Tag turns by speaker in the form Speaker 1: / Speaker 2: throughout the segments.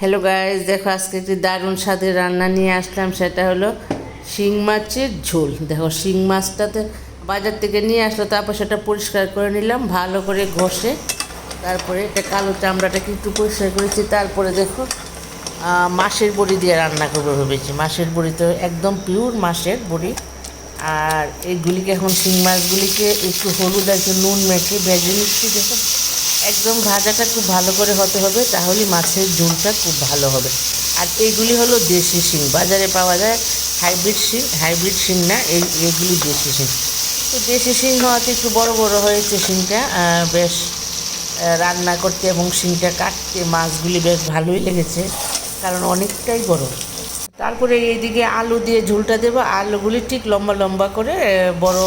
Speaker 1: Hello guys দেখো আজকে একটি দারুণ স্বাদের রান্না নিয়ে আসলাম, সেটা হলো শিং মাছের ঝোল। দেখো শিং মাছটাতে বাজার থেকে নিয়ে আসলো, তারপর সেটা পরিষ্কার করে নিলাম, ভালো করে ঘষে, তারপরে এটা কালো চামড়াটাকে একটু পরিষ্কার করেছি, তারপরে দেখো মাছের বড়ি দিয়ে রান্না করব ভেবেছি। মাছের বড়ি তো একদম পিওর মাছের বড়ি। আর এইগুলিকে এখন শিং মাছগুলিকে একটু হলুদ একটু নুন মেখে ভেজে নিচ্ছি, দেখো। একদম ভাজাটা খুব ভালো করে হতে হবে, তাহলে মাছের ঝোলটা খুব ভালো হবে। আর এইগুলি হলো দেশি শিং বাজারে পাওয়া যায় হাইব্রিড শিং হাইব্রিড শিং না, এই এগুলি দেশি শিং তো দেশি শিং হওয়াতে একটু বড় বড় হয়েছে শিংটা বেশ রান্না করতে এবং শিংটা কাটতে মাছগুলি বেশ ভালোই লেগেছে, কারণ অনেকটাই বড়। তারপরে এইদিকে আলু দিয়ে ঝোলটা দেবো, আলুগুলি ঠিক লম্বা লম্বা করে বড়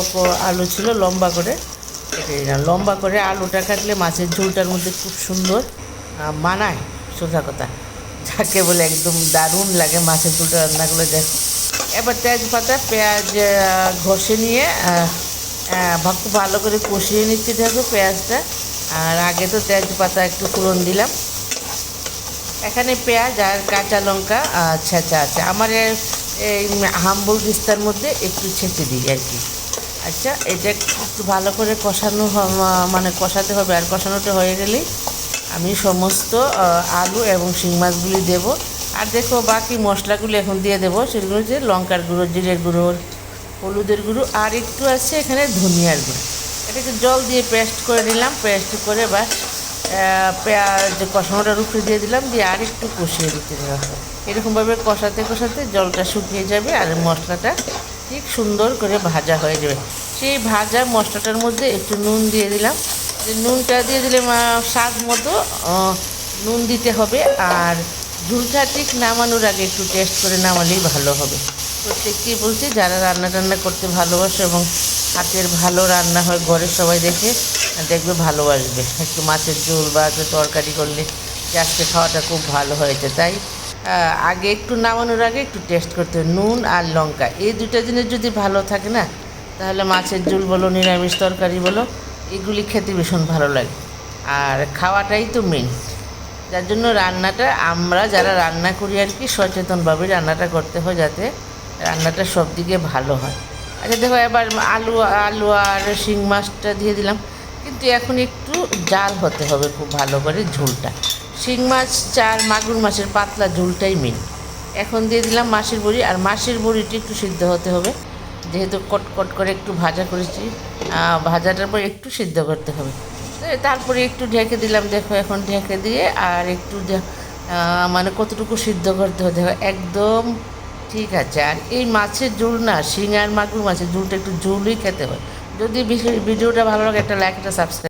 Speaker 1: আলু ছিল লম্বা করে। কেটে দিলাম লম্বা করে আলুটা কাটলে মাছের ঝোলটার মধ্যে খুব সুন্দর মানায়, সোজা কথা। যাকে বলে একদম দারুণ লাগে মাছের ঝোলটা রান্না করলে, দেখো। এবার তেজপাতা, পেঁয়াজ ঘষে নিয়ে খুব ভালো করে কষিয়ে নিচ্ছি, দেখো পেঁয়াজটা। আর আগে তো তেজপাতা একটু ফোড়ন দিলাম। এখানে পেঁয়াজ আর কাঁচা লঙ্কা ছেঁচা আছে। আমার এই হাম্বল দিস্তার মধ্যে একটু ছেঁচে দিই আর কি। আচ্ছা এটা একটু ভালো করে কষানো মানে কষাতে হবে আর কষানোটা হয়ে গেলেই আমি সমস্ত আলু এবং শিং মাছগুলি দেবো। আর দেখো বাকি মশলাগুলি এখন দিয়ে দেবো সেগুলো হচ্ছে লঙ্কার গুঁড়ো জিরের গুঁড়ো হলুদের গুঁড়ো আর একটু আছে এখানে ধনিয়ার গুঁড়ো। এটাকে জল দিয়ে পেস্ট করে নিলাম পেস্ট করে আহ, পেঁয়াজ কষানোটা উপরে দিয়ে দিলাম দিয়ে আর একটু কষিয়ে দিতে হবে। এরকমভাবে কষাতে কষাতে জলটা শুকিয়ে যাবে আর মশলাটা ঠিক সুন্দর করে ভাজা হয়ে যাবে। সেই ভাজা মশলাটার মধ্যে একটু নুন দিয়ে দিলাম। যে নুনটা দিয়ে দিলে স্বাদ মতো নুন দিতে হবে আর ঝুলটা ঠিক নামানোর আগে একটু টেস্ট করে নামালেই ভালো হবে। প্রত্যেককেই বলছি, যারা রান্না টান্না করতে ভালোবাসে এবং হাতের ভালো রান্না হয় ঘরের সবাই দেখে দেখবে ভালোবাসবে। একটু মাছের ঝোল বা তরকারি করলে আজকে খাওয়াটা খুব ভালো হয়েছে, তাই আগে একটু নামানোর আগে একটু টেস্ট করতে হবে। নুন আর লঙ্কা, এই দুটা জিনিস যদি ভালো থাকে না, তাহলে মাছের ঝুল বলো, নিরামিষ তরকারি বলো, এগুলি খেতে ভীষণ ভালো লাগে। আর খাওয়াটাই তো মেন যার জন্য রান্নাটা, আমরা যারা রান্না করি আর কি, সচেতনভাবে রান্নাটা করতে হয় যাতে রান্নাটা সব দিকে ভালো হয়। আচ্ছা দেখো, এবার আলু আলু আর শিং মাছটা দিয়ে দিলাম। কিন্তু এখন একটু জাল হতে হবে খুব ভালো করে ঝোলটা। শিং মাছ, চার মাগুর মাছের পাতলা ঝোলটাই মেন এখন দিয়ে দিলাম মাছের বড়ি, আর মাছের বড়িটি একটু সিদ্ধ হতে হবে। যেহেতু কট কট করে একটু ভাজা করেছি ভাজাটার পর একটু সিদ্ধ করতে হবে। তারপরে একটু ঢেকে দিলাম, দেখো এখন ঢেকে দিয়ে, আর একটু মানে কতটুকু সিদ্ধ করতে হবে, দেখো একদম ঠিক আছে। আর এই মাছের ঝোল না শিঙার মাগুর মাছের ঝোলটা একটু ঝোলই খেতে হয়। যদি ভিডিওটা ভালো লাগে, একটা লাইক একটা সাবস্ক্রাইব